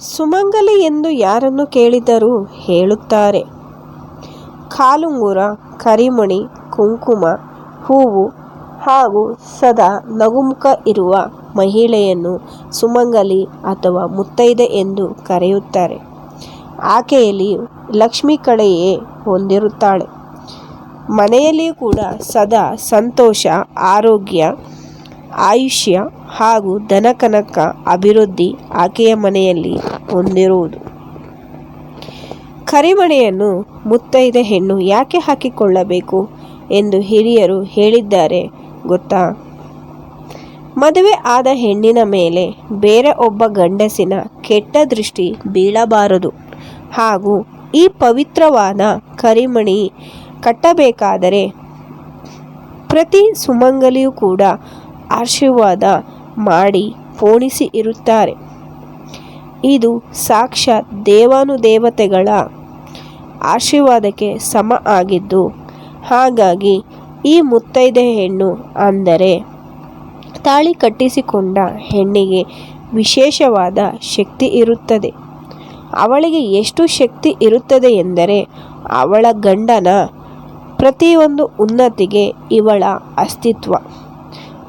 ಸುಮಂಗಲಿ ಎಂದು ಯಾರನ್ನು ಕೇಳಿದರೂ ಹೇಳುತ್ತಾರೆ. ಕಾಲುಂಗುರ, ಕರಿಮಣಿ, ಕುಂಕುಮ, ಹೂವು ಹಾಗೂ ಸದಾ ನಗುಮುಖ ಇರುವ ಮಹಿಳೆಯನ್ನು ಸುಮಂಗಲಿ ಅಥವಾ ಮುತ್ತೈದೆ ಎಂದು ಕರೆಯುತ್ತಾರೆ. ಆಕೆಯಲ್ಲಿ ಲಕ್ಷ್ಮಿ ಕಳೆಯೇ ಹೊಂದಿರುತ್ತಾಳೆ. ಮನೆಯಲ್ಲಿಯೂ ಕೂಡ ಸದಾ ಸಂತೋಷ, ಆರೋಗ್ಯ, ಆಯುಷ್ಯ ಹಾಗೂ ದನಕನಕ ಅಭಿವೃದ್ಧಿ ಆಕೆಯ ಮನೆಯಲ್ಲಿ ಹೊಂದಿರುವುದು. ಕರಿಮಣೆಯನ್ನು ಮುತ್ತೈದೆ ಹೆಣ್ಣು ಯಾಕೆ ಹಾಕಿಕೊಳ್ಳಬೇಕು ಎಂದು ಹಿರಿಯರು ಹೇಳಿದ್ದಾರೆ ಗೊತ್ತಾ? ಮದುವೆ ಆದ ಹೆಣ್ಣಿನ ಮೇಲೆ ಬೇರೆ ಒಬ್ಬ ಗಂಡಸಿನ ಕೆಟ್ಟ ದೃಷ್ಟಿ ಬೀಳಬಾರದು. ಹಾಗೂ ಈ ಪವಿತ್ರವಾದ ಕರಿಮಣಿ ಕಟ್ಟಬೇಕಾದರೆ ಪ್ರತಿ ಸುಮಂಗಲಿಯೂ ಕೂಡ ಆಶೀರ್ವಾದ ಮಾಡಿ ಪೋಣಿಸಿ ಇರುತ್ತಾರೆ. ಇದು ಸಾಕ್ಷಾತ್ ದೇವಾನುದೇವತೆಗಳ ಆಶೀರ್ವಾದಕ್ಕೆ ಸಮ ಆಗಿದ್ದು, ಹಾಗಾಗಿ ಈ ಮುತ್ತೈದೆ ಹೆಣ್ಣು ಅಂದರೆ ತಾಳಿ ಕಟ್ಟಿಸಿಕೊಂಡ ಹೆಣ್ಣಿಗೆ ವಿಶೇಷವಾದ ಶಕ್ತಿ ಇರುತ್ತದೆ. ಅವಳಿಗೆ ಎಷ್ಟು ಶಕ್ತಿ ಇರುತ್ತದೆ ಎಂದರೆ ಅವಳ ಗಂಡನ ಪ್ರತಿಯೊಂದು ಉನ್ನತಿಗೆ ಇವಳ ಅಸ್ತಿತ್ವ.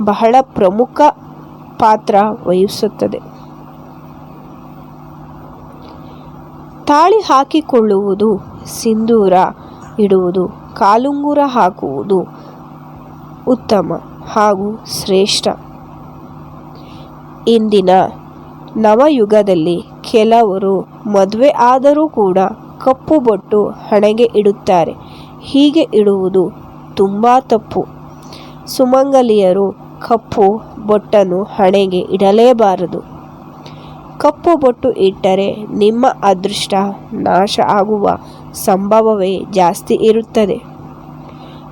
ಬಹಳ ಪ್ರಮುಖ ಪಾತ್ರ ವಹಿಸುತ್ತದೆ. ತಾಳಿ ಹಾಕಿಕೊಳ್ಳುವುದು, ಸಿಂಧೂರ ಇಡುವುದು, ಕಾಲುಂಗುರ ಹಾಕುವುದು ಉತ್ತಮ ಹಾಗೂ ಶ್ರೇಷ್ಠ. ಇಂದಿನ ನವಯುಗದಲ್ಲಿ ಕೆಲವರು ಮದುವೆ ಆದರೂ ಕೂಡ ಕಪ್ಪು ಬೊಟ್ಟು ಹಣೆಗೆ ಇಡುತ್ತಾರೆ. ಹೀಗೆ ಇಡುವುದು ತುಂಬ ತಪ್ಪು. ಸುಮಂಗಲಿಯರು ಕಪ್ಪು ಬೊಟ್ಟನ್ನು ಹಣೆಗೆ ಇಡಲೇಬಾರದು. ಕಪ್ಪು ಬೊಟ್ಟು ಇಟ್ಟರೆ ನಿಮ್ಮ ಅದೃಷ್ಟ ನಾಶ ಆಗುವ ಸಂಭವವೇ ಜಾಸ್ತಿ ಇರುತ್ತದೆ.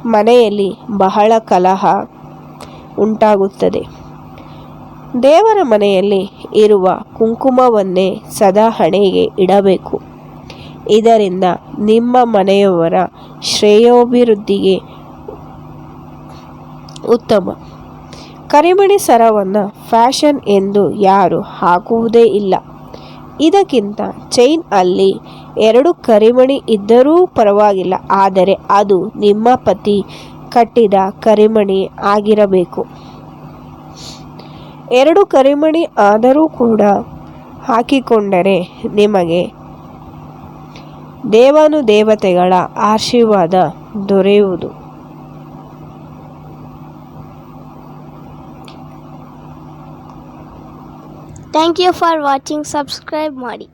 ಮನೆಯಲ್ಲಿ ಬಹಳ ಕಲಹ ಉಂಟಾಗುತ್ತದೆ. ದೇವರ ಮನೆಯಲ್ಲಿ ಇರುವ ಕುಂಕುಮವನ್ನೇ ಸದಾ ಹಣೆಗೆ ಇಡಬೇಕು. ಇದರಿಂದ ನಿಮ್ಮ ಮನೆಯವರ ಶ್ರೇಯೋಭಿವೃದ್ಧಿಗೆ ಉತ್ತಮ. ಕರಿಮಣಿ ಸರವನ್ನು ಫ್ಯಾಷನ್ ಎಂದು ಯಾರು ಹಾಕುವುದೇ ಇಲ್ಲ. ಇದಕ್ಕಿಂತ ಚೈನ್ ಅಲ್ಲಿ ಎರಡು ಕರಿಮಣಿ ಇದ್ದರೂ ಪರವಾಗಿಲ್ಲ, ಆದರೆ ಅದು ನಿಮ್ಮ ಪತಿ ಕಟ್ಟಿದ ಕರಿಮಣಿ ಆಗಿರಬೇಕು. ಎರಡು ಕರಿಮಣಿ ಆದರೂ ಕೂಡ ಹಾಕಿಕೊಂಡರೆ ನಿಮಗೆ ದೇವಾನುದೇವತೆಗಳ ಆಶೀರ್ವಾದ ದೊರೆಯುವುದು. Thank you for watching. Subscribe Mari.